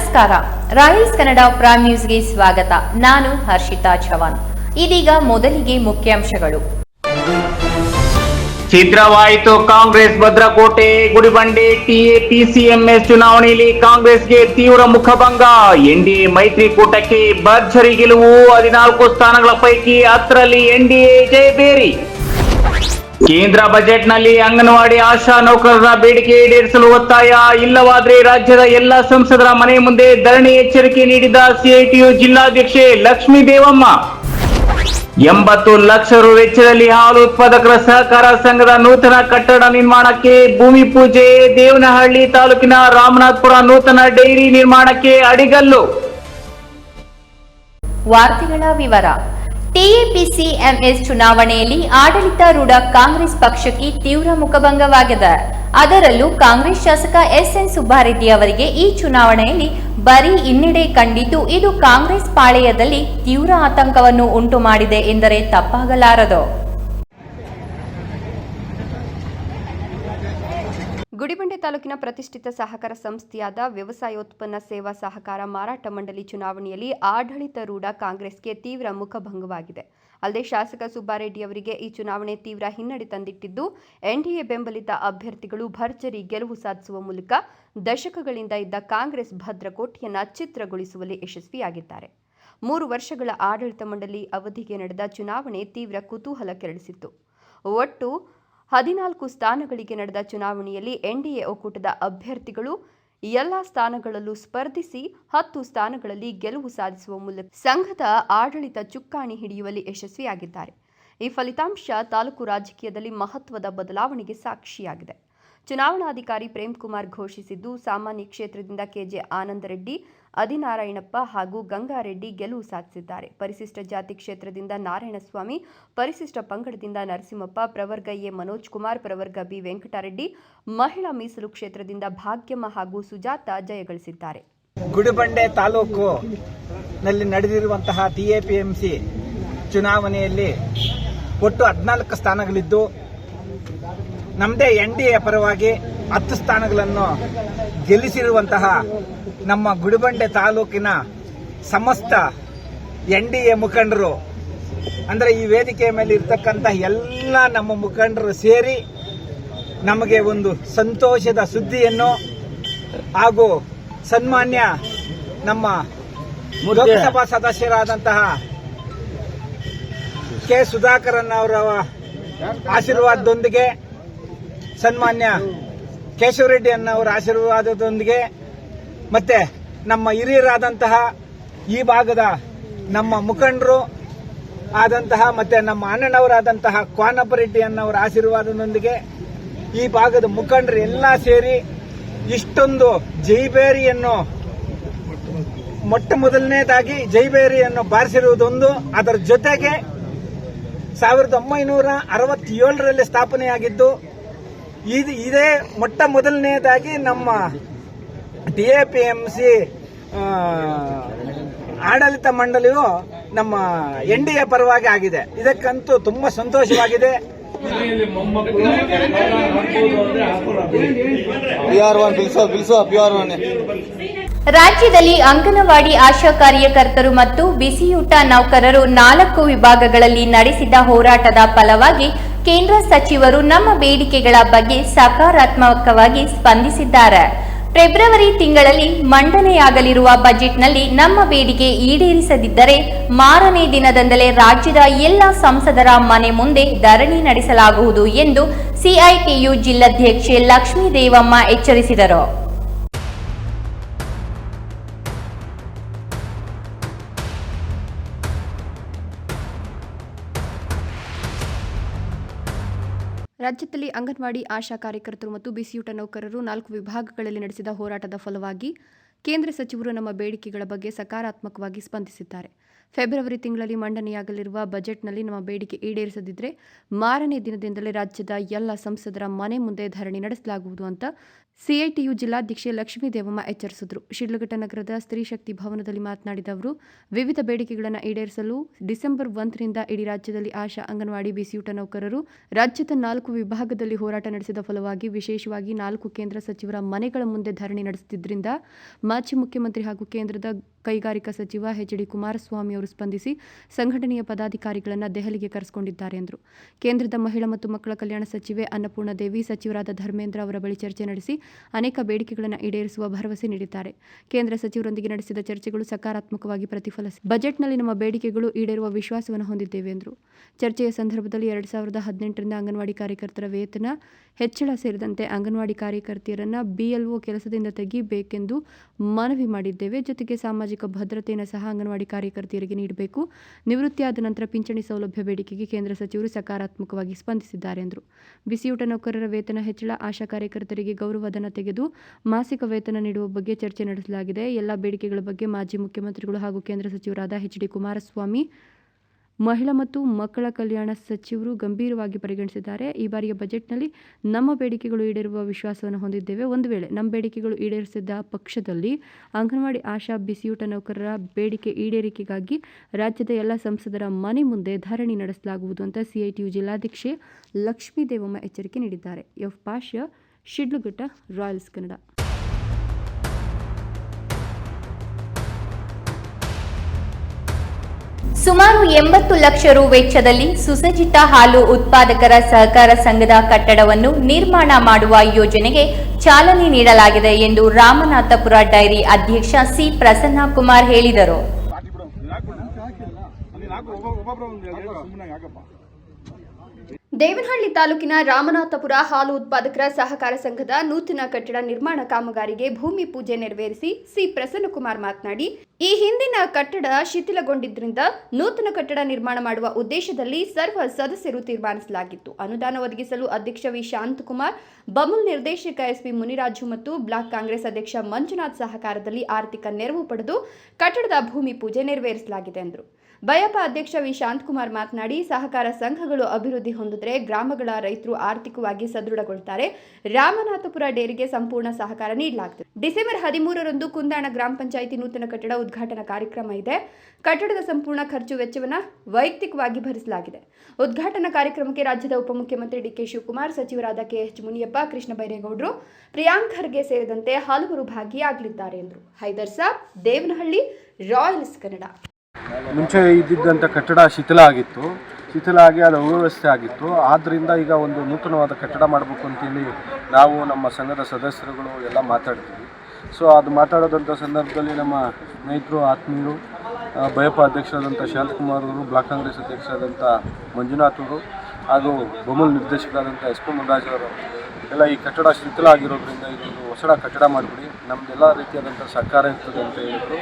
ನಮಸ್ಕಾರ Royals Kannada prime ನ್ಯೂಸ್ಗೆ ಸ್ವಾಗತ ನಾನು ಹರ್ಷಿತಾ ಚವಾನ್ ಇದೀಗ ಮೊದಲಿಗೆ ಮುಖ್ಯಾಂಶಗಳು. ಛಿದ್ರವಾಯಿತು ಕಾಂಗ್ರೆಸ್ ಭದ್ರಕೋಟೆ, ಗುಡಿಬಂಡೆ ಟಿಎಪಿಸಿಎಂಎಸ್ ಚುನಾವಣೆಯಲ್ಲಿ ಕಾಂಗ್ರೆಸ್ಗೆ ತೀವ್ರ ಮುಖಭಂಗ. ಎನ್ಡಿಎ ಮೈತ್ರಿಕೂಟಕ್ಕೆ ಭರ್ಜರಿ ಗೆಲುವು ಹದಿನಾಲ್ಕು ಸ್ಥಾನಗಳ ಪೈಕಿ ಹತ್ತರಲ್ಲಿ ಎನ್ಡಿಎ ಜಯಬೇರಿ ಕೇಂದ್ರ ಬಜೆಟ್ನಲ್ಲಿ ಅಂಗನವಾಡಿ ಆಶಾ ನೌಕರರ ಬೇಡಿಕೆ ಈಡೇರಿಸಲು ಒತ್ತಾಯ. ಇಲ್ಲವಾದ್ರೆ ರಾಜ್ಯದ ಎಲ್ಲ ಸಂಸದರ ಮನೆ ಮುಂದೆ ಧರಣಿ ಎಚ್ಚರಿಕೆ ನೀಡಿದ ಸಿಐಟಿಯು ಜಿಲ್ಲಾಧ್ಯಕ್ಷೆ ಲಕ್ಷ್ಮೀ ದೇವಮ್ಮ. ಎಂಬತ್ತು ಲಕ್ಷ ರು ವೆಚ್ಚದಲ್ಲಿ ಹಾಲು ಉತ್ಪಾದಕರ ಸಹಕಾರ ಸಂಘದ ನೂತನ ಕಟ್ಟಡ ನಿರ್ಮಾಣಕ್ಕೆ ಭೂಮಿ ಪೂಜೆ. ದೇವನಹಳ್ಳಿ ತಾಲೂಕಿನ ರಾಮನಾಥ್ಪುರ ನೂತನ ಡೈರಿ ನಿರ್ಮಾಣಕ್ಕೆ ಅಡಿಗಲ್ಲು. ವಾರ್ತೆಗಳ ವಿವರ. ಟಿಎಪಿಸಿಎಂಎಸ್ ಚುನಾವಣೆಯಲ್ಲಿ ಆಡಳಿತಾರೂಢ ಕಾಂಗ್ರೆಸ್ ಪಕ್ಷಕ್ಕೆ ತೀವ್ರ ಮುಖಭಂಗವಾಗಿದೆ. ಅದರಲ್ಲೂ ಕಾಂಗ್ರೆಸ್ ಶಾಸಕ ಎಸ್ಎನ್ ಸುಬ್ಬಾರೆಡ್ಡಿ ಅವರಿಗೆ ಈ ಚುನಾವಣೆಯಲ್ಲಿ ಬರೀ ಹಿನ್ನಡೆ ಕಂಡಿದ್ದು ಇದು ಕಾಂಗ್ರೆಸ್ ಪಾಳೆಯದಲ್ಲಿ ತೀವ್ರ ಆತಂಕವನ್ನು ಉಂಟು ಮಾಡಿದೆ ಎಂದರೆ ತಪ್ಪಾಗಲಾರದು. ಗುಡಿಬಂಡೆ ತಾಲೂಕಿನ ಪ್ರತಿಷ್ಠಿತ ಸಹಕಾರ ಸಂಸ್ಥೆಯಾದ ವ್ಯವಸಾಯೋತ್ಪನ್ನ ಸೇವಾ ಸಹಕಾರ ಮಾರಾಟ ಮಂಡಳಿ ಚುನಾವಣೆಯಲ್ಲಿ ಆಡಳಿತಾರೂಢ ಕಾಂಗ್ರೆಸ್ಗೆ ತೀವ್ರ ಮುಖಭಂಗವಾಗಿದೆ. ಅಲ್ಲದೆ ಶಾಸಕ ಸುಬ್ಬಾರೆಡ್ಡಿ ಅವರಿಗೆ ಈ ಚುನಾವಣೆ ತೀವ್ರ ಹಿನ್ನಡೆ ತಂದಿಟ್ಟಿದ್ದು, ಎನ್ಡಿಎ ಬೆಂಬಲಿತ ಅಭ್ಯರ್ಥಿಗಳು ಭರ್ಜರಿ ಗೆಲುವು ಸಾಧಿಸುವ ಮೂಲಕ ದಶಕಗಳಿಂದ ಇದ್ದ ಕಾಂಗ್ರೆಸ್ ಭದ್ರಕೋಟೆಯನ್ನ ಚಿತ್ರಗೊಳಿಸುವಲ್ಲಿ ಯಶಸ್ವಿಯಾಗಿದ್ದಾರೆ. ಮೂರು ವರ್ಷಗಳ ಆಡಳಿತ ಮಂಡಳಿ ಅವಧಿಗೆ ನಡೆದ ಚುನಾವಣೆ ತೀವ್ರ ಕುತೂಹಲ ಕೆರಳಿಸಿತ್ತು. ಒಟ್ಟು ಹದಿನಾಲ್ಕು ಸ್ಥಾನಗಳಿಗೆ ನಡೆದ ಚುನಾವಣೆಯಲ್ಲಿ ಎನ್ಡಿಎ ಒಕ್ಕೂಟದ ಅಭ್ಯರ್ಥಿಗಳು ಎಲ್ಲ ಸ್ಥಾನಗಳಲ್ಲೂ ಸ್ಪರ್ಧಿಸಿ ಹತ್ತು ಸ್ಥಾನಗಳಲ್ಲಿ ಗೆಲುವು ಸಾಧಿಸುವ ಮೂಲಕ ಸಂಘದ ಆಡಳಿತ ಚುಕ್ಕಾಣಿ ಹಿಡಿಯುವಲ್ಲಿ ಯಶಸ್ವಿಯಾಗಿದ್ದಾರೆ. ಈ ಫಲಿತಾಂಶ ತಾಲೂಕು ರಾಜಕೀಯದಲ್ಲಿ ಮಹತ್ವದ ಬದಲಾವಣೆಗೆ ಸಾಕ್ಷಿಯಾಗಿದೆ. ಚುನಾವಣಾಧಿಕಾರಿ ಪ್ರೇಮ್ ಕುಮಾರ್ ಘೋಷಿಸಿದ್ದು, ಸಾಮಾನ್ಯ ಕ್ಷೇತ್ರದಿಂದ ಕೆಜೆ ಆನಂದ ರೆಡ್ಡಿ ಅದಿನಾರಾಯಣಪ್ಪ ಹಾಗೂ ಗಂಗಾರೆಡ್ಡಿ ಗೆಲುವು ಸಾಧಿಸಿದ್ದಾರೆ. ಪರಿಶಿಷ್ಟ ಜಾತಿ ಕ್ಷೇತ್ರದಿಂದ ನಾರಾಯಣಸ್ವಾಮಿ, ಪರಿಶಿಷ್ಟ ಪಂಗಡದಿಂದ ನರಸಿಂಹಪ್ಪ, ಪ್ರವರ್ಗ ಎ ಮನೋಜ್ ಕುಮಾರ್, ಪ್ರವರ್ಗ ಬಿ ವೆಂಕಟರೆಡ್ಡಿ, ಮಹಿಳಾ ಮೀಸಲು ಕ್ಷೇತ್ರದಿಂದ ಭಾಗ್ಯಮ್ಮ ಹಾಗೂ ಸುಜಾತ ಜಯಗಳಿಸಿದ್ದಾರೆ. ಗುಡಿಬಂಡೆ ತಾಲೂಕು ನಲ್ಲಿ ನಡೆದಿರುವಂತಹ ಟಿಎಪಿಎಂಸಿ ಚುನಾವಣೆಯಲ್ಲಿ ಒಟ್ಟು ಹದಿನಾಲ್ಕು ಸ್ಥಾನಗಳಿದ್ದು ನಮ್ಮದೇ ಎನ್ ಡಿ ಎ ಪರವಾಗಿ ಹತ್ತು ಸ್ಥಾನಗಳನ್ನು ಗೆಲ್ಲಿಸಿರುವಂತಹ ನಮ್ಮ ಗುಡಿಬಂಡೆ ತಾಲೂಕಿನ ಸಮಸ್ತ ಎನ್ ಡಿ ಎ ಮುಖಂಡರು. ಅಂದರೆ ಈ ವೇದಿಕೆಯ ಮೇಲೆ ಇರ್ತಕ್ಕಂಥ ಎಲ್ಲ ನಮ್ಮ ಮುಖಂಡರು ಸೇರಿ ನಮಗೆ ಒಂದು ಸಂತೋಷದ ಸುದ್ದಿಯನ್ನು ಹಾಗೂ ಸನ್ಮಾನ್ಯ ನಮ್ಮ ಲೋಕಸಭಾ ಸದಸ್ಯರಾದಂತಹ ಕೆ ಸುಧಾಕರನ್ ಅವರ ಆಶೀರ್ವಾದದೊಂದಿಗೆ ಸನ್ಮಾನ್ಯ ಕೇಶವರೆಡ್ಡಿ ಅನ್ನವರ ಆಶೀರ್ವಾದದೊಂದಿಗೆ ಮತ್ತೆ ನಮ್ಮ ಹಿರಿಯರಾದಂತಹ ಈ ಭಾಗದ ನಮ್ಮ ಮುಖಂಡರು ಆದಂತಹ ಮತ್ತೆ ನಮ್ಮ ಅಣ್ಣನವರಾದಂತಹ ಕ್ವಾನಪ್ಪ ರೆಡ್ಡಿ ಅನ್ನವರ ಆಶೀರ್ವಾದದೊಂದಿಗೆ ಈ ಭಾಗದ ಮುಖಂಡರು ಎಲ್ಲ ಸೇರಿ ಇಷ್ಟೊಂದು ಜೈಬೇರಿಯನ್ನು ಮೊಟ್ಟ ಮೊದಲನೇದಾಗಿ ಜೈಬೇರಿಯನ್ನು ಬಾರಿಸಿರುವುದೊಂದು, ಅದರ ಜೊತೆಗೆ ಸಾವಿರದ ಒಂಬೈನೂರ ಅರವತ್ತೇಳರಲ್ಲಿ ಸ್ಥಾಪನೆಯಾಗಿದ್ದು ಇದು ಇದೇ ಮೊಟ್ಟ ಮೊದಲನೇದಾಗಿ ನಮ್ಮ D A P M C ಆಡಳಿತ ಮಂಡಳಿಯು ನಮ್ಮ ಎನ್ ಡಿ ಎ ಪರವಾಗಿ ಆಗಿದೆ. ಇದಕ್ಕಂತೂ ತುಂಬಾ ಸಂತೋಷವಾಗಿದೆ. ರಾಜ್ಯದಲ್ಲಿ ಅಂಗನವಾಡಿ ಆಶಾ ಕಾರ್ಯಕರ್ತರು ಮತ್ತು ಬಿಸಿಯೂಟ ನೌಕರರು ನಾಲ್ಕು ವಿಭಾಗಗಳಲ್ಲಿ ನಡೆಸಿದ ಹೋರಾಟದ ಫಲವಾಗಿ ಕೇಂದ್ರ ಸಚಿವರು ನಮ್ಮ ಬೇಡಿಕೆಗಳ ಬಗ್ಗೆ ಸಕಾರಾತ್ಮಕವಾಗಿ ಸ್ಪಂದಿಸಿದ್ದಾರೆ. ಫೆಬ್ರವರಿ ತಿಂಗಳಲ್ಲಿ ಮಂಡನೆಯಾಗಲಿರುವ ಬಜೆಟ್ನಲ್ಲಿ ನಮ್ಮ ಬೇಡಿಕೆ ಈಡೇರಿಸದಿದ್ದರೆ ಮಾರನೇ ದಿನದಂದಲೇ ರಾಜ್ಯದ ಎಲ್ಲ ಸಂಸದರ ಮನೆ ಮುಂದೆ ಧರಣಿ ನಡೆಸಲಾಗುವುದು ಎಂದು ಸಿಐಟಿಯು ಜಿಲ್ಲಾಧ್ಯಕ್ಷೆ ಲಕ್ಷ್ಮೀ ದೇವಮ್ಮ ಎಚ್ಚರಿಸಿದರು. ರಾಜ್ಯದಲ್ಲಿ ಅಂಗನವಾಡಿ ಆಶಾ ಕಾರ್ಯಕರ್ತರು ಮತ್ತು ಬಿಸಿಯೂಟ ನೌಕರರು ನಾಲ್ಕು ವಿಭಾಗಗಳಲ್ಲಿ ನಡೆಸಿದ ಹೋರಾಟದ ಫಲವಾಗಿ ಕೇಂದ್ರ ಸಚಿವರು ನಮ್ಮ ಬೇಡಿಕೆಗಳ ಬಗ್ಗೆ ಸಕಾರಾತ್ಮಕವಾಗಿ ಸ್ಪಂದಿಸಿದ್ದಾರೆ. ಫೆಬ್ರವರಿ ತಿಂಗಳಲ್ಲಿ ಮಂಡನೆಯಾಗಲಿರುವ ಬಜೆಟ್ನಲ್ಲಿ ನಮ್ಮ ಬೇಡಿಕೆ ಈಡೇರಿಸದಿದ್ದರೆ ಮಾರನೇ ದಿನದಿಂದಲೇ ರಾಜ್ಯದ ಎಲ್ಲ ಸಂಸದರ ಮನೆ ಮುಂದೆ ಧರಣಿ ನಡೆಸಲಾಗುವುದು ಅಂತ ಸಿಐಟಿಯು ಜಿಲ್ಲಾಧ್ಯಕ್ಷೆ ಲಕ್ಷ್ಮೀ ದೇವಮ್ಮ ಎಚ್ಚರಿಸಿದರು. ಶಿಡ್ಲಘಟ್ಟ ನಗರದ ಸ್ತ್ರೀ ಶಕ್ತಿ ಭವನದಲ್ಲಿ ಮಾತನಾಡಿದ ಅವರು, ವಿವಿಧ ಬೇಡಿಕೆಗಳನ್ನು ಈಡೇರಿಸಲು ಡಿಸೆಂಬರ್ ಒಂದರಿಂದ ಇಡೀ ರಾಜ್ಯದಲ್ಲಿ ಆಶಾ ಅಂಗನವಾಡಿ ಬಿಸಿಯೂಟ ನೌಕರರು ರಾಜ್ಯದ ನಾಲ್ಕು ವಿಭಾಗದಲ್ಲಿ ಹೋರಾಟ ನಡೆಸಿದ ಫಲವಾಗಿ ವಿಶೇಷವಾಗಿ ನಾಲ್ಕು ಕೇಂದ್ರ ಸಚಿವರ ಮನೆಗಳ ಮುಂದೆ ಧರಣಿ ನಡೆಸುತ್ತಿದ್ದರಿಂದ ಮಾಜಿ ಮುಖ್ಯಮಂತ್ರಿ ಹಾಗೂ ಕೇಂದ್ರದ ಕೈಗಾರಿಕಾ ಸಚಿವ ಎಚ್ ಡಿ ಕುಮಾರಸ್ವಾಮಿ ಅವರು ಸ್ಪಂದಿಸಿ ಸಂಘಟನೆಯ ಪದಾಧಿಕಾರಿಗಳನ್ನು ದೆಹಲಿಗೆ ಕರೆಸಿಕೊಂಡಿದ್ದಾರೆ ಎಂದರು ಕೇಂದ್ರದ ಮಹಿಳಾ ಮತ್ತು ಮಕ್ಕಳ ಕಲ್ಯಾಣ ಸಚಿವೆ ಅನ್ನಪೂರ್ಣ ದೇವಿ, ಸಚಿವರಾದ ಧರ್ಮೇಂದ್ರ ಅವರ ಬಳಿ ಚರ್ಚೆ ನಡೆಸಿ ಅನೇಕ ಬೇಡಿಕೆಗಳನ್ನು ಈಡೇರಿಸುವ ಭರವಸೆ ನೀಡಿದ್ದಾರೆ. ಕೇಂದ್ರ ಸಚಿವರೊಂದಿಗೆ ನಡೆಸಿದ ಚರ್ಚೆಗಳು ಸಕಾರಾತ್ಮಕವಾಗಿ ಪ್ರತಿಫಲಿಸಿ ಬಜೆಟ್ನಲ್ಲಿ ನಮ್ಮ ಬೇಡಿಕೆಗಳು ಈಡೇರುವ ವಿಶ್ವಾಸವನ್ನು ಹೊಂದಿದ್ದೇವೆ ಎಂದರು ಚರ್ಚೆಯ ಸಂದರ್ಭದಲ್ಲಿ ಎರಡು ಸಾವಿರದ ಹದಿನೆಂಟರಿಂದ ಅಂಗನವಾಡಿ ಕಾರ್ಯಕರ್ತರ ವೇತನ ಹೆಚ್ಚಳ ಸೇರಿದಂತೆ ಅಂಗನವಾಡಿ ಕಾರ್ಯಕರ್ತೆಯರನ್ನು ಬಿಎಲ್ಒ ಕೆಲಸದಿಂದ ತೆಗೆಯಬೇಕೆಂದು ಮನವಿ ಮಾಡಿದ್ದೇವೆ. ಜೊತೆಗೆ ಸಾಮಾಜಿಕ ಭದ್ರತೆಯನ್ನು ಸಹ ಅಂಗನವಾಡಿ ಕಾರ್ಯಕರ್ತೆಯರಿಗೆ ನೀಡಬೇಕು. ನಿವೃತ್ತಿಯಾದ ನಂತರ ಪಿಂಚಣಿ ಸೌಲಭ್ಯ ಬೇಡಿಕೆಗೆ ಕೇಂದ್ರ ಸಚಿವರು ಸಕಾರಾತ್ಮಕವಾಗಿ ಸ್ಪಂದಿಸಿದ್ದಾರೆ ಎಂದರು. ಬಿಸಿಯೂಟ ನೌಕರರ ವೇತನ ಹೆಚ್ಚಳ, ಆಶಾ ಕಾರ್ಯಕರ್ತರಿಗೆ ಗೌರವಧನ ತೆಗೆದು ಮಾಸಿಕ ವೇತನ ನೀಡುವ ಬಗ್ಗೆ ಚರ್ಚೆ ನಡೆಸಲಾಗಿದೆ. ಎಲ್ಲ ಬೇಡಿಕೆಗಳ ಬಗ್ಗೆ ಮಾಜಿ ಮುಖ್ಯಮಂತ್ರಿಗಳು ಹಾಗೂ ಕೇಂದ್ರ ಸಚಿವರಾದ ಎಚ್ ಡಿ ಕುಮಾರಸ್ವಾಮಿ ಮಹಿಳಾ ಮತ್ತು ಮಕ್ಕಳ ಕಲ್ಯಾಣ ಸಚಿವರು ಗಂಭೀರವಾಗಿ ಪರಿಗಣಿಸಿದ್ದಾರೆ. ಈ ಬಾರಿಯ ಬಜೆಟ್ನಲ್ಲಿ ನಮ್ಮ ಬೇಡಿಕೆಗಳು ಈಡೇರುವ ವಿಶ್ವಾಸವನ್ನು ಹೊಂದಿದ್ದೇವೆ. ಒಂದು ವೇಳೆ ನಮ್ಮ ಬೇಡಿಕೆಗಳು ಈಡೇರಿಸಿದ್ದ ಪಕ್ಷದಲ್ಲಿ ಅಂಗನವಾಡಿ ಆಶಾ ಬಿಸಿಯೂಟ ನೌಕರರ ಬೇಡಿಕೆ ಈಡೇರಿಕೆಗಾಗಿ ರಾಜ್ಯದ ಎಲ್ಲ ಸಂಸದರ ಮನೆ ಮುಂದೆ ಧರಣಿ ನಡೆಸಲಾಗುವುದು ಅಂತ ಸಿಐಟಿಯು ಜಿಲ್ಲಾಧ್ಯಕ್ಷೆ ಲಕ್ಷ್ಮೀ ದೇವಮ್ಮ ಎಚ್ಚರಿಕೆ ನೀಡಿದ್ದಾರೆ. ಎಫ್. ಪಾಷ್ಯ ಶಿಡ್ಲಘಟ್ಟ, ರಾಯಲ್ಸ್ ಕನ್ನಡ. ಸುಮಾರು ಎಂಬತ್ತು ಲಕ್ಷ ರು ವೆಚ್ಚದಲ್ಲಿ ಸುಸಜ್ಜಿತ ಹಾಲು ಉತ್ಪಾದಕರ ಸಹಕಾರ ಸಂಘದ ಕಟ್ಟಡವನ್ನು ನಿರ್ಮಾಣ ಮಾಡುವ ಯೋಜನೆಗೆ ಚಾಲನೆ ನೀಡಲಾಗಿದೆ ಎಂದು ರಾಮನಾಥಪುರ ಡೈರಿ ಅಧ್ಯಕ್ಷ ಸಿ ಪ್ರಸನ್ನ ಕುಮಾರ್ ಹೇಳಿದರು ದೇವನಹಳ್ಳಿ ತಾಲೂಕಿನ ರಾಮನಾಥಪುರ ಹಾಲು ಉತ್ಪಾದಕರ ಸಹಕಾರ ಸಂಘದ ನೂತನ ಕಟ್ಟಡ ನಿರ್ಮಾಣ ಕಾಮಗಾರಿಗೆ ಭೂಮಿ ಪೂಜೆ ನೆರವೇರಿಸಿ ಸಿ ಪ್ರಸನ್ನಕುಮಾರ್ ಮಾತನಾಡಿ, ಈ ಹಿಂದಿನ ಕಟ್ಟಡ ಶಿಥಿಲಗೊಂಡಿದ್ದರಿಂದ ನೂತನ ಕಟ್ಟಡ ನಿರ್ಮಾಣ ಮಾಡುವ ಉದ್ದೇಶದಲ್ಲಿ ಸರ್ವ ಸದಸ್ಯರು ತೀರ್ಮಾನಿಸಲಾಗಿತ್ತು. ಅನುದಾನ ಒದಗಿಸಲು ಅಧ್ಯಕ್ಷ ವಿ. ಶಾಂತಕುಮಾರ್, ಬಮುಲ್ ನಿರ್ದೇಶಕ ಎಸ್ಪಿ ಮುನಿರಾಜು ಮತ್ತು ಬ್ಲಾಕ್ ಕಾಂಗ್ರೆಸ್ ಅಧ್ಯಕ್ಷ ಮಂಜುನಾಥ್ ಸಹಕಾರದಲ್ಲಿ ಆರ್ಥಿಕ ನೆರವು ಪಡೆದು ಕಟ್ಟಡದ ಭೂಮಿ ಪೂಜೆ ನೆರವೇರಿಸಲಾಗಿದೆ ಎಂದರು. ಬಯಪ ಅಧ್ಯಕ್ಷ ವಿ. ಶಾಂತಕುಮಾರ್ ಮಾತನಾಡಿ, ಸಹಕಾರ ಸಂಘಗಳು ಅಭಿವೃದ್ಧಿ ಹೊಂದಿದ್ರೆ ಗ್ರಾಮಗಳ ರೈತರು ಆರ್ಥಿಕವಾಗಿ ಸದೃಢಗೊಳ್ತಾರೆ. ರಾಮನಾಥಪುರ ಡೇರಿಗೆ ಸಂಪೂರ್ಣ ಸಹಕಾರ ನೀಡಲಾಗುತ್ತದೆ ಡಿಸೆಂಬರ್ ಹದಿಮೂರರಂದು ಕುಂದಾಣ ಗ್ರಾಮ ಪಂಚಾಯಿತಿ ನೂತನ ಕಟ್ಟಡ ಉದ್ಘಾಟನಾ ಕಾರ್ಯಕ್ರಮ ಇದೆ. ಕಟ್ಟಡದ ಸಂಪೂರ್ಣ ಖರ್ಚು ವೆಚ್ಚವನ್ನು ವೈಯಕ್ತಿಕವಾಗಿ ಭರಿಸಲಾಗಿದೆ. ಉದ್ಘಾಟನಾ ಕಾರ್ಯಕ್ರಮಕ್ಕೆ ರಾಜ್ಯದ ಉಪಮುಖ್ಯಮಂತ್ರಿ ಡಿಕೆ ಶಿವಕುಮಾರ್, ಸಚಿವರಾದ ಕೆಎಚ್ ಮುನಿಯಪ್ಪ, ಕೃಷ್ಣ ಬೈರೇಗೌಡರು, ಪ್ರಿಯಾಂಕ್ ಖರ್ಗೆ ಸೇರಿದಂತೆ ಹಲವರು ಭಾಗಿಯಾಗಲಿದ್ದಾರೆ ಎಂದರು. ಹೈದರ್ ಸಾಬ್, ದೇವನಹಳ್ಳಿ, ರಾಯಲ್ಸ್ ಕನ್ನಡ. ಮುಂಚೆ ಇದ್ದಿದ್ದಂಥ ಕಟ್ಟಡ ಶಿಥಿಲ ಆಗಿತ್ತು. ಶಿಥಿಲ ಆಗಿ ಅದು ಅವ್ಯವಸ್ಥೆ ಆಗಿತ್ತು. ಆದ್ದರಿಂದ ಈಗ ಒಂದು ನೂತನವಾದ ಕಟ್ಟಡ ಮಾಡಬೇಕು ಅಂತೇಳಿ ನಾವು ನಮ್ಮ ಸಂಘದ ಸದಸ್ಯರುಗಳು ಎಲ್ಲ ಮಾತಾಡ್ತೀವಿ. ಸೊ ಅದು ಮಾತಾಡೋದಂಥ ಸಂದರ್ಭದಲ್ಲಿ ನಮ್ಮ ಸ್ನೇಹಿತರು, ಆತ್ಮೀಯರು ಬಯಪ ಅಧ್ಯಕ್ಷರಾದಂಥ ಶಾಂತಕುಮಾರ್ ಅವರು, ಬ್ಲಾಕ್ ಕಾಂಗ್ರೆಸ್ ಅಧ್ಯಕ್ಷರಾದಂಥ ಮಂಜುನಾಥ್ ಅವರು ಹಾಗೂ ಬೊಮ್ಮಲ್ ನಿರ್ದೇಶಕರಾದಂಥ ಎಸ್ ಪಿ ಅವರು, ಎಲ್ಲ ಈ ಕಟ್ಟಡ ಶಿಥಿಲ ಆಗಿರೋದ್ರಿಂದ ಇದೊಂದು ಹೊಸಡ ಕಟ್ಟಡ ಮಾಡಿಬಿಡಿ. ನಮ್ಮದೆಲ್ಲ ರೀತಿಯಾದಂಥ ಸರ್ಕಾರ ಇರ್ತದೆ ಅಂತ ಹೇಳಿದರು.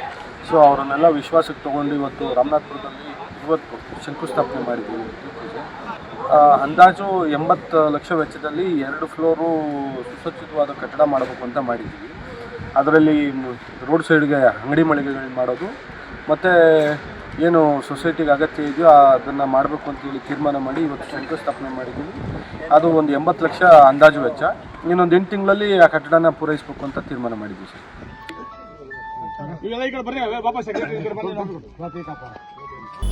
ಸೊ ಅವರನ್ನೆಲ್ಲ ವಿಶ್ವಾಸಕ್ಕೆ ತೊಗೊಂಡು ಇವತ್ತು ರಾಮನಾಥ್ಪುರದಲ್ಲಿ ಇವತ್ತು ಶಂಕುಸ್ಥಾಪನೆ ಮಾಡಿದ್ದೀವಿ. ಅಂದಾಜು ಎಂಬತ್ತು ಲಕ್ಷ ವೆಚ್ಚದಲ್ಲಿ ಎರಡು ಫ್ಲೋರು ಸುಸಜ್ಜಿತವಾದ ಕಟ್ಟಡ ಮಾಡಬೇಕು ಅಂತ ಮಾಡಿದ್ದೀವಿ. ಅದರಲ್ಲಿ ರೋಡ್ ಸೈಡ್ಗೆ ಅಂಗಡಿ ಮಳಿಗೆಗಳು ಮಾಡೋದು, ಮತ್ತು ಏನು ಸೊಸೈಟಿಗೆ ಅಗತ್ಯ ಇದೆಯೋ ಅದನ್ನು ಮಾಡಬೇಕು ಅಂತೇಳಿ ತೀರ್ಮಾನ ಮಾಡಿ ಇವತ್ತು ಶಂಕುಸ್ಥಾಪನೆ ಮಾಡಿದ್ದೀವಿ. ಅದು ಒಂದು ಎಂಬತ್ತು ಲಕ್ಷ ಅಂದಾಜು ವೆಚ್ಚ. ಇನ್ನೊಂದು ಎಂಟು ತಿಂಗಳಲ್ಲಿ ಆ ಕಟ್ಟಡನ ಪೂರೈಸಬೇಕು ಅಂತ ತೀರ್ಮಾನ ಮಾಡಿದ್ದೀವಿ ಸರ್.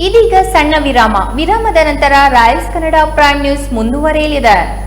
ಇದೀಗ ಸಣ್ಣ ವಿರಾಮ. ವಿರಾಮದ ನಂತರ ರಾಯಲ್ಸ್ ಕನ್ನಡ ಪ್ರೈಮ್ ನ್ಯೂಸ್ ಮುಂದುವರಿಯಲಿದೆ.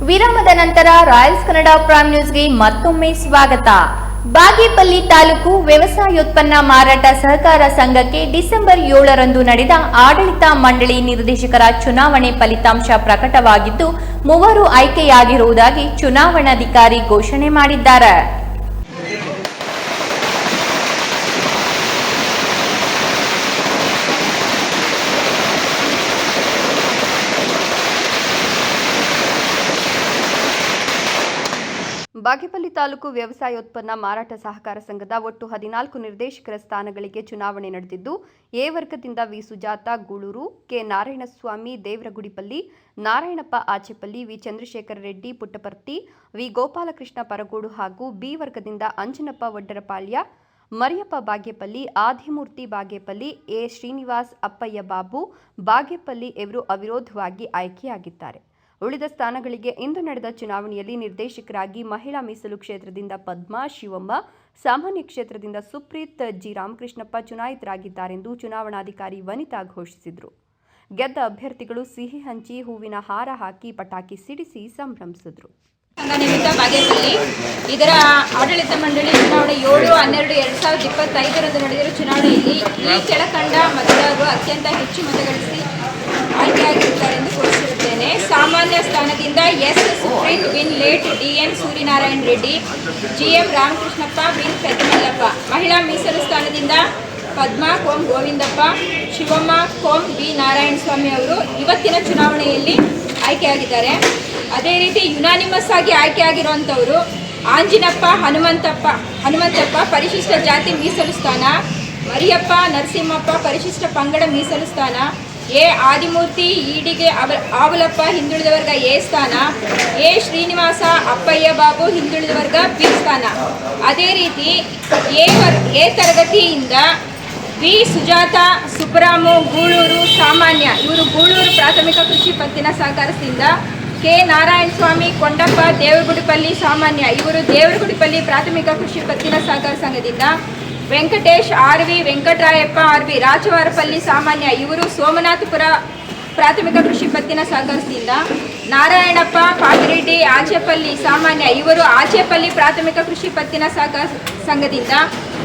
ವಿರಾಮದ ನಂತರ ರಾಯಲ್ಸ್ ಕನ್ನಡ ಪ್ರೈಮ್ ನ್ಯೂಸ್ಗೆ ಮತ್ತೊಮ್ಮೆ ಸ್ವಾಗತ. ಬಾಗೇಪಲ್ಲಿ ತಾಲೂಕು ವ್ಯವಸಾಯೋತ್ಪನ್ನ ಮಾರಾಟ ಸಹಕಾರ ಸಂಘಕ್ಕೆ ಡಿಸೆಂಬರ್ ಏಳರಂದು ನಡೆದ ಆಡಳಿತ ಮಂಡಳಿ ನಿರ್ದೇಶಕರ ಚುನಾವಣೆ ಫಲಿತಾಂಶ ಪ್ರಕಟವಾಗಿದ್ದು, ಮೂವರು ಆಯ್ಕೆಯಾಗಿರುವುದಾಗಿ ಚುನಾವಣಾಧಿಕಾರಿ ಘೋಷಣೆ ಮಾಡಿದ್ದಾರೆ. ಬಾಗೇಪಲ್ಲಿ ತಾಲೂಕು ವ್ಯವಸಾಯೋತ್ಪನ್ನ ಮಾರಾಟ ಸಹಕಾರ ಸಂಘದ ಒಟ್ಟು ಹದಿನಾಲ್ಕು ನಿರ್ದೇಶಕರ ಸ್ಥಾನಗಳಿಗೆ ಚುನಾವಣೆ ನಡೆದಿದ್ದು, ಎ ವರ್ಗದಿಂದ V Sujatha, Gulur, K Narayanaswamy, Devaragudipalli, Narayanappa Achepalli, V Chandrashekara Reddy, Puttaparthi, V Gopalakrishna Paragodu ಹಾಗೂ ಬಿ ವರ್ಗದಿಂದ ಅಂಜನಪ್ಪ ವಡ್ಡರಪಾಳ್ಯ, ಮರಿಯಪ್ಪ ಬಾಗೇಪಲ್ಲಿ, ಆದಿಮೂರ್ತಿ ಬಾಗೇಪಲ್ಲಿ, ಎ ಶ್ರೀನಿವಾಸ್ ಅಪ್ಪಯ್ಯ ಬಾಬು, ಬಾಗೇಪಲ್ಲಿ ಇವರು ಅವಿರೋಧವಾಗಿ ಆಯ್ಕೆಯಾಗಿದ್ದಾರೆ. ಉಳಿದ ಸ್ಥಾನಗಳಿಗೆ ಇಂದು ನಡೆದ ಚುನಾವಣೆಯಲ್ಲಿ ನಿರ್ದೇಶಕರಾಗಿ ಮಹಿಳಾ ಮೀಸಲು ಕ್ಷೇತ್ರದಿಂದ ಪದ್ಮಾ, ಶಿವಮ್ಮ, ಸಾಮಾನ್ಯ ಕ್ಷೇತ್ರದಿಂದ ಸುಪ್ರೀತ್ ಜಿ ರಾಮಕೃಷ್ಣಪ್ಪ ಚುನಾಯಿತರಾಗಿದ್ದಾರೆಂದು ಚುನಾವಣಾಧಿಕಾರಿ ವನಿತಾ ಘೋಷಿಸಿದರು. ಗೆದ್ದ ಅಭ್ಯರ್ಥಿಗಳು ಸಿಹಿ ಹಂಚಿ, ಹೂವಿನ ಹಾರ ಹಾಕಿ, ಪಟಾಕಿ ಸಿಡಿಸಿ ಸಂಭ್ರಮಿಸಿದರು. ಇದರ ಆಡಳಿತ ಮಂಡಳಿ ಚುನಾವಣೆ ಏಳು, ಹನ್ನೆರಡು, ಎರಡ್ ಸಾವಿರದ ಇಪ್ಪತ್ತೈದರಂದು ನಡೆದಿರುವ ಚುನಾವಣೆಯಲ್ಲಿ ಈ ಕೆಳಕಂಡ ಮತದಾರರು ಅತ್ಯಂತ ಹೆಚ್ಚು ಮತಗಳಿಸಿ ಎಂದು ಘೋಷಿಸಿರುತ್ತೇನೆ ಸಾಮಾನ್ಯ ಸ್ಥಾನದಿಂದ S Supreeth win late. D N Suryanarayana Reddy G M Ramakrishnappa, win Peddamallappa ಮಹಿಳಾ ಮೀಸಲು ಸ್ಥಾನದಿಂದ ಪದ್ಮಾ, ಕೋಂ ಗೋವಿಂದಪ್ಪ, ಶಿವಮ್ಮ, ಕೋಂ ಬಿ ನಾರಾಯಣ ಸ್ವಾಮಿ ಅವರು ಇವತ್ತಿನ ಚುನಾವಣೆಯಲ್ಲಿ ಆಯ್ಕೆಯಾಗಿದ್ದಾರೆ. ಅದೇ ರೀತಿ ಯುನಾನಿಮಸ್ ಆಗಿ ಆಯ್ಕೆಯಾಗಿರುವಂಥವರು ಆಂಜಿನಪ್ಪ, ಹನುಮಂತಪ್ಪ ಹನುಮಂತಪ್ಪ ಪರಿಶಿಷ್ಟ ಜಾತಿ ಮೀಸಲು ಸ್ಥಾನ, ಮರಿಯಪ್ಪ, ನರಸಿಂಹಪ್ಪ ಪರಿಶಿಷ್ಟ ಪಂಗಡ ಮೀಸಲು ಸ್ಥಾನ ಎ ಆದಿಮೂರ್ತಿ, ಈಡಿಗೆ ಆವಲಪ್ಪ ಹಿಂದುಳಿದ ವರ್ಗ ಎ ಸ್ಥಾನ, ಎ ಶ್ರೀನಿವಾಸ, ಅಪ್ಪಯ್ಯ ಬಾಬು ಹಿಂದುಳಿದ ವರ್ಗ ಬಿ ಸ್ಥಾನ. ಅದೇ ರೀತಿ ಎ ವರ್, ಎ ತರಗತಿಯಿಂದ ಬಿ ಸುಜಾತ ಸುಬ್ಬರಾಮು ಗೂಳೂರು, ಸಾಮಾನ್ಯ ಇವರು ಗೂಳೂರು ಪ್ರಾಥಮಿಕ ಕೃಷಿ ಪತ್ತಿನ ಸಹಕಾರದಿಂದ ಕೆ ನಾರಾಯಣಸ್ವಾಮಿ, ಕೊಂಡಪ್ಪ, ದೇವರಗುಡಿಪಲ್ಲಿ ಸಾಮಾನ್ಯ ಇವರು ದೇವರಗುಡಿಪಲ್ಲಿ ಪ್ರಾಥಮಿಕ ಕೃಷಿ ಪತ್ತಿನ ಸಹಕಾರ ಸಂಘದಿಂದ Venkatesh, R V Venkatarayappa, R V Rajavarapalli ಸಾಮಾನ್ಯ ಇವರು ಸೋಮನಾಥಪುರ ಪ್ರಾಥಮಿಕ ಕೃಷಿ ಪತ್ತಿನ ಸಹಕಾರದಿಂದ ನಾರಾಯಣಪ್ಪ ಪಾತಿರೆಡ್ಡಿ ಆಚೆಪಲ್ಲಿ ಸಾಮಾನ್ಯ ಇವರು ಆಚೆಪಲ್ಲಿ ಪ್ರಾಥಮಿಕ ಕೃಷಿ ಪತ್ತಿನ ಸಹಕಾರ ಸಂಘದಿಂದ.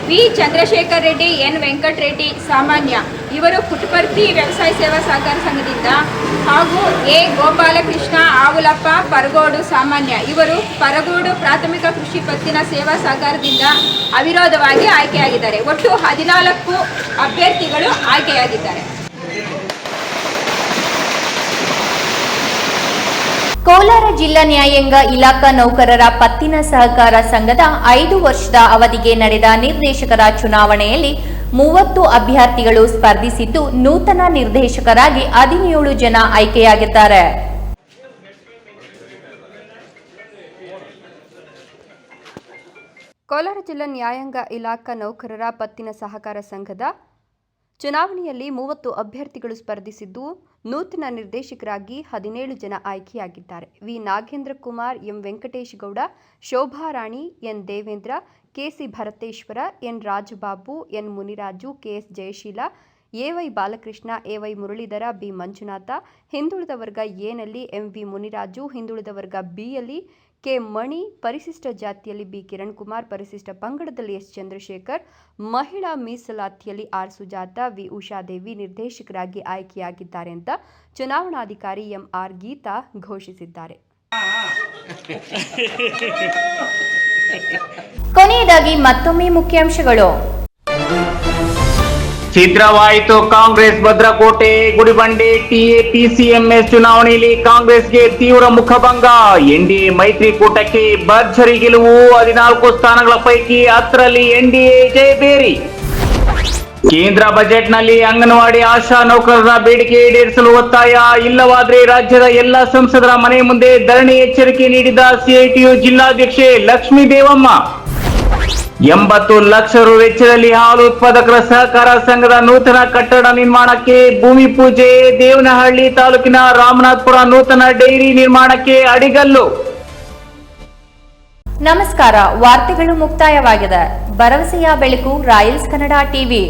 ವಿ ಚಂದ್ರಶೇಖರ್ ರೆಡ್ಡಿ, ಎನ್ ವೆಂಕಟರೆಡ್ಡಿ ಸಾಮಾನ್ಯ. ಇವರು ಪುಟ್ಟಪರ್ತಿ ವ್ಯವಸಾಯ ಸೇವಾ ಸಹಕಾರ ಸಂಘದಿಂದ ಹಾಗೂ ಎ ಗೋಪಾಲಕೃಷ್ಣ ಆವುಲಪ್ಪ ಪರಗೋಡು ಸಾಮಾನ್ಯ. ಇವರು ಪರಗೋಡು ಪ್ರಾಥಮಿಕ ಕೃಷಿ ಪತ್ತಿನ ಸೇವಾ ಸಹಕಾರದಿಂದ ಅವಿರೋಧವಾಗಿ ಆಯ್ಕೆಯಾಗಿದ್ದಾರೆ. ಒಟ್ಟು ಹದಿನಾಲ್ಕು ಅಭ್ಯರ್ಥಿಗಳು ಆಯ್ಕೆಯಾಗಿದ್ದಾರೆ. ಕೋಲಾರ ಜಿಲ್ಲಾ ನ್ಯಾಯಾಂಗ ಇಲಾಖಾ ನೌಕರರ ಪತ್ತಿನ ಸಹಕಾರ ಸಂಘದ ಐದು ವರ್ಷದ ಅವಧಿಗೆ ನಡೆದ ನಿರ್ದೇಶಕರ ಚುನಾವಣೆಯಲ್ಲಿ ಮೂವತ್ತು ಅಭ್ಯರ್ಥಿಗಳು ಸ್ಪರ್ಧಿಸಿದ್ದು ನೂತನ ನಿರ್ದೇಶಕರಾಗಿ ಹದಿನೇಳು ಜನ ಆಯ್ಕೆಯಾಗಿದ್ದಾರೆ. ಕೋಲಾರ ಜಿಲ್ಲಾ ನ್ಯಾಯಾಂಗ ಇಲಾಖಾ ನೌಕರರ ಪತ್ತಿನ ಸಹಕಾರ ಸಂಘದ ಚುನಾವಣೆಯಲ್ಲಿ ಮೂವತ್ತು ಅಭ್ಯರ್ಥಿಗಳು ಸ್ಪರ್ಧಿಸಿದ್ದು, ನೂತನ ನಿರ್ದೇಶಕರಾಗಿ ಹದಿನೇಳು ಜನ ಆಯ್ಕೆಯಾಗಿದ್ದಾರೆ. V. Nagendra Kumar, M. Venkatesh Gowda, Shobha Rani, N. Devendra KC Bharateshwara, N. Rajababu, N. Muniraju KS Jayasheela AY Balakrishna AY Muralidhara, B. Manjunatha, ಹಿಂದುಳಿದ ವರ್ಗ ಎನಲ್ಲಿ ಎಂವಿ ಮುನಿರಾಜು, ಹಿಂದುಳಿದ ವರ್ಗ ಬಿಯಲ್ಲಿ ಕೆ ಮಣಿ, ಪರಿಶಿಷ್ಟ ಜಾತಿಯಲ್ಲಿ ಬಿ ಕಿರಣ್ ಕುಮಾರ್ ಪರಿಶಿಷ್ಟ ಪಂಗಡದಲ್ಲಿ ಎಸ್ ಚಂದ್ರಶೇಖರ್, ಮಹಿಳಾ ಮೀಸಲಾತಿಯಲ್ಲಿ ಆರ್ ಸುಜಾತ, ವಿ ಉಷಾದೇವಿ ನಿರ್ದೇಶಕರಾಗಿ ಆಯ್ಕೆಯಾಗಿದ್ದಾರೆ ಅಂತ ಚುನಾವಣಾಧಿಕಾರಿ ಎಂ ಆರ್ ಗೀತಾ ಘೋಷಿಸಿದ್ದಾರೆ. ಕೊನೆಯದಾಗಿ ಮತ್ತೊಮ್ಮೆ ಮುಖ್ಯಾಂಶಗಳು. ಛಿದ್ರವಾಯಿತು ಕಾಂಗ್ರೆಸ್ ಭದ್ರಕೋಟೆ, ಗುಡಿಬಂಡೆ ಟಿಎಪಿಸಿಎಂಎಸ್ ಚುನಾವಣೆಯಲ್ಲಿ ಕಾಂಗ್ರೆಸ್ಗೆ ತೀವ್ರ ಮುಖಭಂಗ. ಎನ್ಡಿಎ ಮೈತ್ರಿಕೂಟಕ್ಕೆ ಭರ್ಜರಿ ಗೆಲುವು ಹದಿನಾಲ್ಕು ಸ್ಥಾನಗಳ ಪೈಕಿ ಹತ್ತರಲ್ಲಿ ಎನ್ಡಿಎ ಜಯಬೇರಿ ಕೇಂದ್ರ ಬಜೆಟ್ನಲ್ಲಿ ಅಂಗನವಾಡಿ ಆಶಾ ನೌಕರರ ಬೇಡಿಕೆ ಈಡೇರಿಸಲು ಒತ್ತಾಯ. ಇಲ್ಲವಾದ್ರೆ ರಾಜ್ಯದ ಎಲ್ಲ ಸಂಸದರ ಮನೆ ಮುಂದೆ ಧರಣಿ ಎಚ್ಚರಿಕೆ ನೀಡಿದ ಸಿಐಟಿಯು ಜಿಲ್ಲಾಧ್ಯಕ್ಷೆ ಲಕ್ಷ್ಮೀ ದೇವಮ್ಮ ಎಂಬತ್ತು ಲಕ್ಷ ರು ವೆಚ್ಚದಲ್ಲಿ ಹಾಲು ಉತ್ಪಾದಕರ ಸಹಕಾರ ಸಂಘದ ನೂತನ ಕಟ್ಟಡ ನಿರ್ಮಾಣಕ್ಕೆ ಭೂಮಿ ಪೂಜೆ ದೇವನಹಳ್ಳಿ ತಾಲೂಕಿನ ರಾಮನಾಥ್ಪುರ ನೂತನ ಡೈರಿ ನಿರ್ಮಾಣಕ್ಕೆ ಅಡಿಗಲ್ಲು. ನಮಸ್ಕಾರ, ವಾರ್ತೆಗಳು ಮುಕ್ತಾಯವಾಗಿದೆ. ಭರವಸೆಯ ಬೆಳಕು ರಾಯಲ್ಸ್ ಕನ್ನಡ ಟಿವಿ.